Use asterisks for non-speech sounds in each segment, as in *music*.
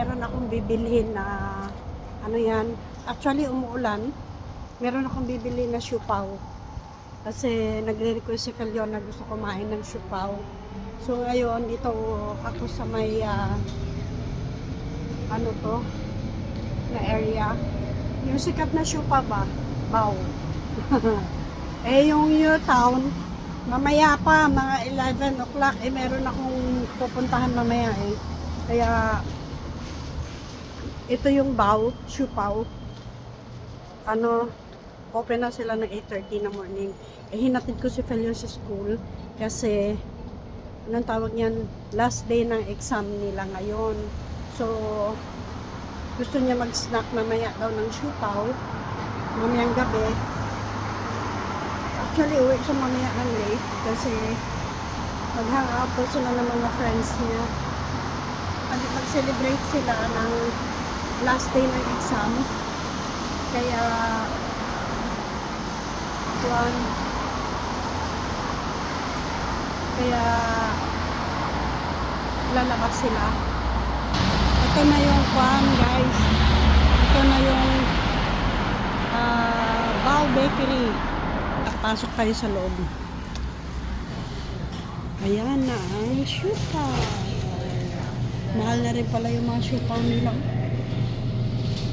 meron akong bibilhin na ano yan. Actually, umuulan. Meron akong bibili na siupaw. Kasi nagre-request si Kalyon na gusto kumain ng siupaw. So ngayon, dito ako sa may ah, ano to na area. Yung sikat na siupa ba? Bao. *laughs* eh yung New Town, mamaya pa, mga 11 o'clock, eh meron akong pupuntahan mamaya eh. Kaya, ito yung Bao, Siupaw. Ano, open na sila ng 8.30 na morning. Eh, hinatid ko si Felio sa school kasi, anong tawag niyan, last day ng exam nila ngayon. So, gusto niya mag-snack mamaya daw ng siupaw, mamayang gabi. Actually, uwi siya mamaya ng late kasi mag-hangout po sila ng friends niya. Mag- Mag-celebrate sila ng last day ng exam. Kaya, one, kaya lalabas sila. Ito na yung kwan, guys. Ito na yung ah Bao Bakery. Pasok tayo sa loob. Ayan na ang siupaw. Mahal na rin pala yung mga siupaw nila.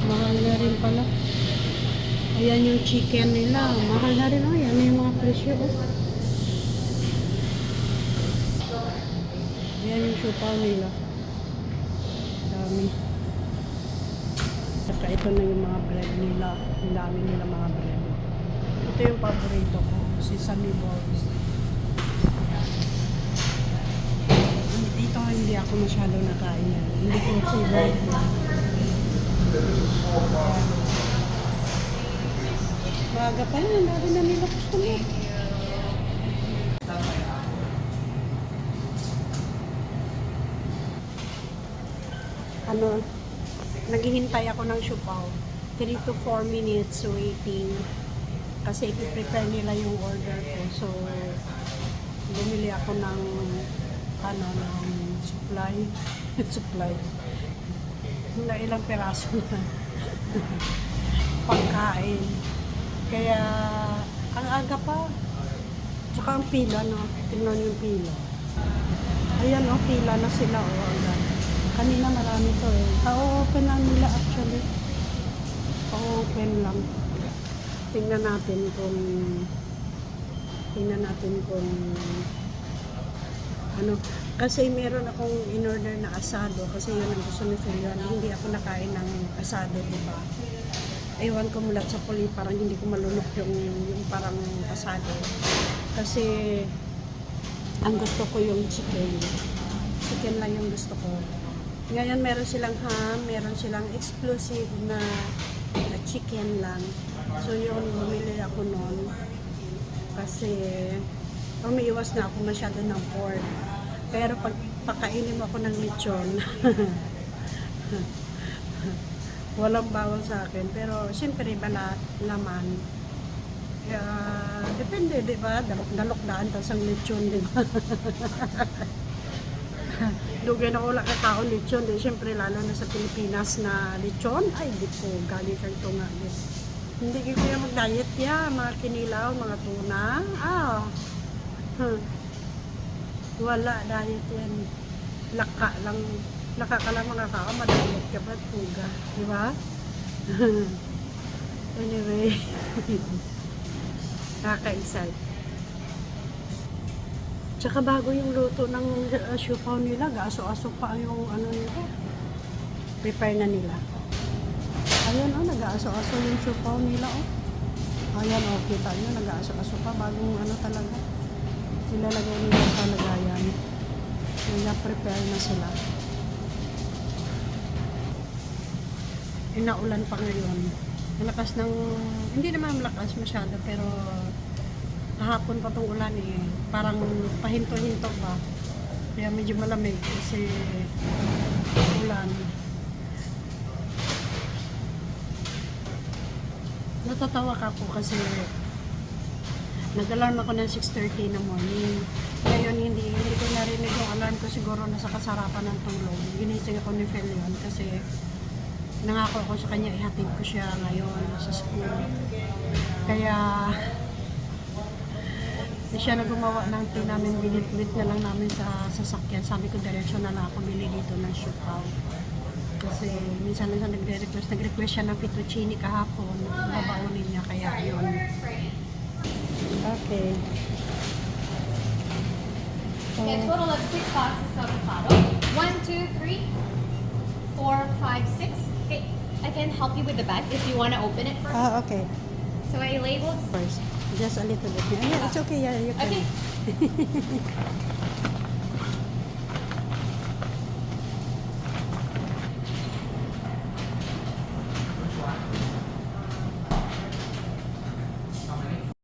Mahal na rin pala. Ayan yung chicken nila. Mahal na rin. Oh, yan yung mga presyo. Oh. Ayan yung siupaw nila. Dami. At ito na yung mga bread nila. Ang dami nila mga bread. Ito yung paborito ko. Sesame balls. Dito hindi ako masyado nakain yan. Hindi ko favorite Maaga pa lang, ang dami na nila customer. Ano, naghihintay ako ng siupaw. 3 to 4 minutes waiting. Kasi i-prepare nila yung order ko. So, bumili ako ng ano, ng supply. *laughs* supply. Na ilang peraso na. *laughs* Pagkain. Kaya, ang aga pa. Tsaka ang pila, no? Tingnan yung pila. Ayan, oh, pila na sila, oh, agad. Kanina marami to, eh. Pa-open na nila, actually. Pa-open lang. Tingnan natin kung tingnan natin kung ano kasi meron akong in-order na asado kasi yun ang gusto ni Filion hindi ako nakain ng asado di ba ewan ko mulat sa puli parang hindi ko malunok yung, yung parang asado kasi ang gusto ko yung chicken. Chicken lang yung gusto ko. Ngayon meron silang ham meron silang exclusive na, na chicken lang. So yun bumili ako noon kasi umiiwas na ako masyado ng pork. Pero pag pakainin mo ako ng lechon, *laughs* walang bawal sa akin. Pero siyempre balat, laman. Kaya, depende, di ba? Dalok, dalok daan, tapos ang lechon, di ba? *laughs* Dugay na wala ka tao lechon. Di, siyempre, lalo na sa Pilipinas na lechon, ay, di po, galing kang tunga. Di. Hindi ko kaya mag-diet ya, mga kinilaw, mga tuna. Ah, huh. Wala, diet yan. Laka lang, laka ka lang mga kao, madayet ka ba, tuga. Di ba? *laughs* anyway, *laughs* kaka-excite. Tsaka bago yung luto ng uh, nila, gaso-aso pa yung ano nila. Prepare na nila. Ayan oh, nag-aaso-aso yung siupaw nila oh. Ayan oh, kita nyo, nag-aaso-aso pa bagong ano talaga. Nilalagay nila sa lagayan. Nag-prepare na sila. Inaulan pa ngayon. Malakas ng, hindi naman malakas masyado, pero kahapon pa itong ulan eh. Parang pahinto-hinto pa. Kaya medyo malamig kasi ulan. natatawa ka po kasi nag-alarm ako ng 6.30 na morning. Ngayon, hindi, hindi ko narinig yung alarm ko siguro nasa kasarapan ng tulog. Ginising ako ni Felion kasi nangako ako sa kanya ihatid ko siya ngayon sa school. Kaya eh, siya na gumawa ng tea namin, binitbit na lang namin sa sasakyan. Sabi ko, diretso na lang ako bili dito ng siupaw. Kasi minsan minsan nagre-request, nag-request siya ng fettuccine kahapon. Babaunin niya, kaya yun. Okay. Okay, a total of six boxes of avocado. One, two, three, four, five, six. Can help you with the bag if you want to open it first. Ah, okay. So I labeled. First, just a little bit. Yeah, it's okay. Yeah, you can. Okay. *laughs*